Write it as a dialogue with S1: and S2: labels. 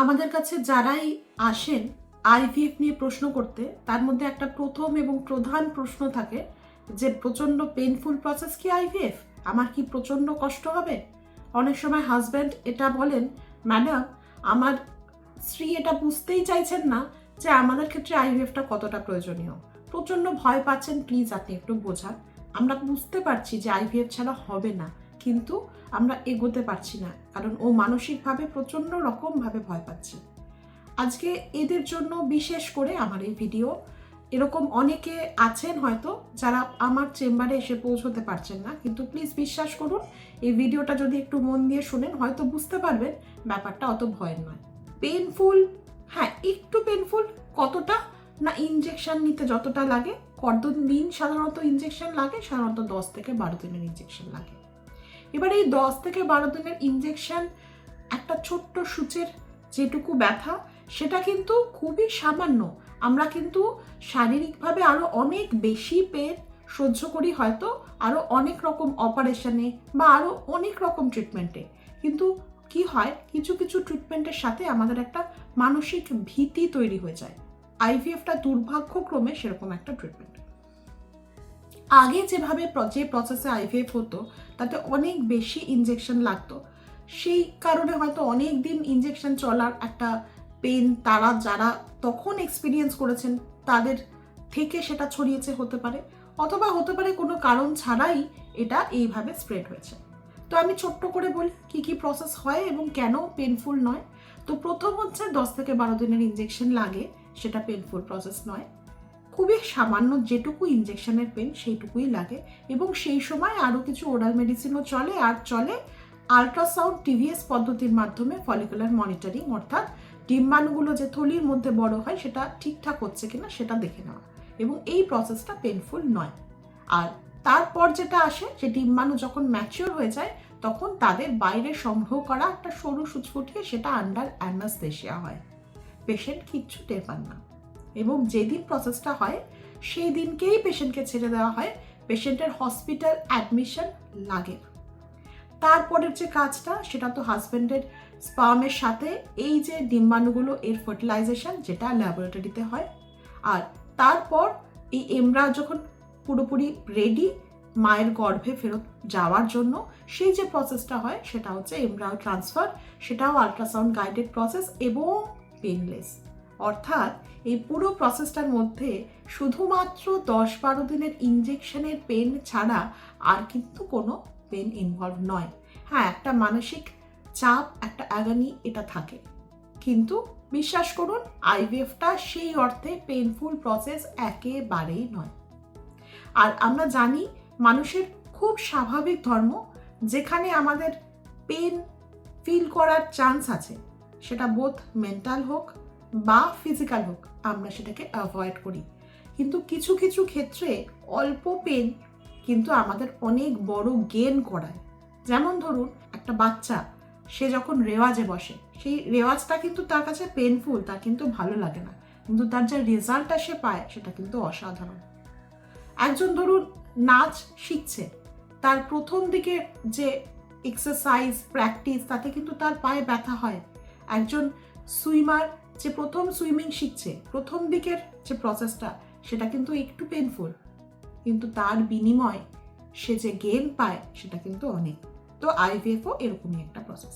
S1: আমাদের কাছে যারাই আসেন আইভিএফ নিয়ে প্রশ্ন করতে, তার মধ্যে একটা প্রথম এবং প্রধান প্রশ্ন থাকে যে, প্রচণ্ড পেনফুল প্রসেস কি আইভিএফ? আমার কি প্রচণ্ড কষ্ট হবে? অনেক সময় হাজব্যান্ড এটা বলেন ম্যাডাম আমার স্ত্রী এটা বুঝতেই চাইছেন না যে, আমাদের ক্ষেত্রে আইভিএফটা কতটা প্রয়োজনীয়। প্রচণ্ড ভয় পাচ্ছেন প্লিজ আপনি একটু বোঝান। আমরা বুঝতে পারছি যে, আইভিএফ ছাড়া হবে না। কিন্তু আমরা এগোতে পারছি না, কারণ ও মানসিকভাবে প্রচণ্ড রকমভাবে ভয় পাচ্ছে। আজকে এদের জন্য বিশেষ করে আমার এই ভিডিও, এরকম অনেকে আছেন হয়তো যারা আমার চেম্বারে এসে পৌঁছতে পারছেন না, কিন্তু প্লিজ বিশ্বাস করুন, এই ভিডিওটা যদি একটু মন দিয়ে শুনেন, হয়তো বুঝতে পারবেন ব্যাপারটা অত ভয়ের নয়। পেনফুল হ্যাঁ একটু পেনফুল কতটা না ইনজেকশন নিতে যতটা লাগে কত দিন সাধারণত ইনজেকশন লাগে, সাধারণত দশ থেকে বারো দিনের ইনজেকশন লাগে। এবার এই দশ থেকে বারো দিনের ইনজেকশন একটা ছোট্ট সূচের যেটুকু ব্যথা, সেটা কিন্তু খুবই সামান্য। আমরা কিন্তু শারীরিকভাবে আরও অনেক বেশি পেন সহ্য করি হয়তো আরও অনেক রকম অপারেশনে বা আরও অনেক রকম ট্রিটমেন্টে কিন্তু কি হয়, কিছু কিছু ট্রিটমেন্টের সাথে আমাদের একটা মানসিক ভীতি তৈরি হয়ে যায়। আইভিএফটা দুর্ভাগ্যক্রমে সেরকম একটা ট্রিটমেন্ট আগে যেভাবে যে প্রসেসে আইভিএফ হতো, তাতে অনেক বেশি ইনজেকশন লাগতো। সেই কারণে হয়তো অনেক দিন ইনজেকশন চলার একটা পেন তারা যারা তখন এক্সপিরিয়েন্স করেছেন, তাদের থেকে সেটা ছড়িয়েছে হতে পারে, অথবা হতে পারে কোনো কারণ ছাড়াই এটা এইভাবে স্প্রেড হয়েছে। তো আমি ছোট্ট করে বলি, কি কি প্রসেস হয় এবং কেন পেনফুল নয়? তো প্রথম হচ্ছে দশ থেকে বারো দিনের ইনজেকশন লাগে, সেটা পেনফুল প্রসেস নয়। খুবই সামান্য যেটুকু ইনজেকশনের পেন সেইটুকুই লাগে এবং সেই সময় আরও কিছু ওরাল মেডিসিনও চলে আর চলে আলট্রাসাউন্ড টিভিএস পদ্ধতির মাধ্যমে ফলিকুলার মনিটরিং অর্থাৎ ডিম্বাণুগুলো যে থলির মধ্যে বড় হয় সেটা ঠিকঠাক হচ্ছে কিনা সেটা দেখে নেওয়া এবং এই প্রসেসটা পেনফুল নয়। আর তারপর যেটা আসে যে ডিম্বাণু যখন ম্যাচিওর হয়ে যায় তখন তাদের বাইরে সংগ্রহ করা একটা সরু সুচ ফুটিয়ে সেটা আন্ডার অ্যানাস্থেশিয়া হয়। পেশেন্ট কিচ্ছু টের পান না। এবং যেদিন প্রসেসটা হয়, সেই দিনকেই পেশেন্টকে ছেড়ে দেওয়া হয়। পেশেন্টের হসপিটাল অ্যাডমিশন লাগে। তারপরের যে কাজটা, সেটা তো হাজব্যান্ডের স্পামের সাথে, এই যে ডিম্বাণুগুলো, এর ফার্টিলাইজেশন যেটা ল্যাবরেটরিতে হয়। আর তারপর এই এমরা যখন পুরোপুরি রেডি মায়ের গর্ভে ফেরত যাওয়ার জন্য, সেই যে প্রসেসটা হয়, সেটা হচ্ছে এমব্রাও ট্রান্সফার সেটাও আলট্রাসাউন্ড গাইডেড প্রসেস এবং পেনলেস অর্থাৎ এই পুরো প্রসেসটার মধ্যে শুধুমাত্র দশ বারো দিনের ইনজেকশনের পেন ছাড়া আর কিন্তু কোনো পেন ইনভলভ নয়। হ্যাঁ একটা মানসিক চাপ, একটা অ্যাগানি এটা থাকে। কিন্তু বিশ্বাস করুন আইভিএফটা সেই অর্থে পেনফুল প্রসেস একেবারেই নয়। আর আমরা জানি মানুষের খুব স্বাভাবিক ধর্ম, যেখানে আমাদের পেন ফিল করার চান্স আছে। সেটা বোধ মেন্টাল হোক বা ফিজিক্যাল হোক, আমরা সেটাকে অ্যাভয়েড করি। কিন্তু কিছু কিছু ক্ষেত্রে অল্প পেন কিন্তু আমাদের অনেক বড় গেন করায়। যেমন ধরুন, একটা বাচ্চা, সে যখন রেওয়াজে বসে, সেই রেওয়াজটা কিন্তু তার কাছে পেনফুল তার কিন্তু ভালো লাগে না। কিন্তু তার যে রেজাল্টটা সে পায়, সেটা কিন্তু অসাধারণ। একজন ধরুন, নাচ শিখছে, তার প্রথম দিকে যে এক্সারসাইজ প্র্যাকটিস তাতে কিন্তু তার পায়ে ব্যথা হয়। একজন সুইমার যে প্রথম সুইমিং শিখছে, প্রথম দিকের যে প্রসেসটা সেটা কিন্তু একটু পেনফুল কিন্তু তার বিনিময় সে যে গেম পায়, সেটা কিন্তু অনেক। তো আইভিএফও এরকমই একটা প্রসেস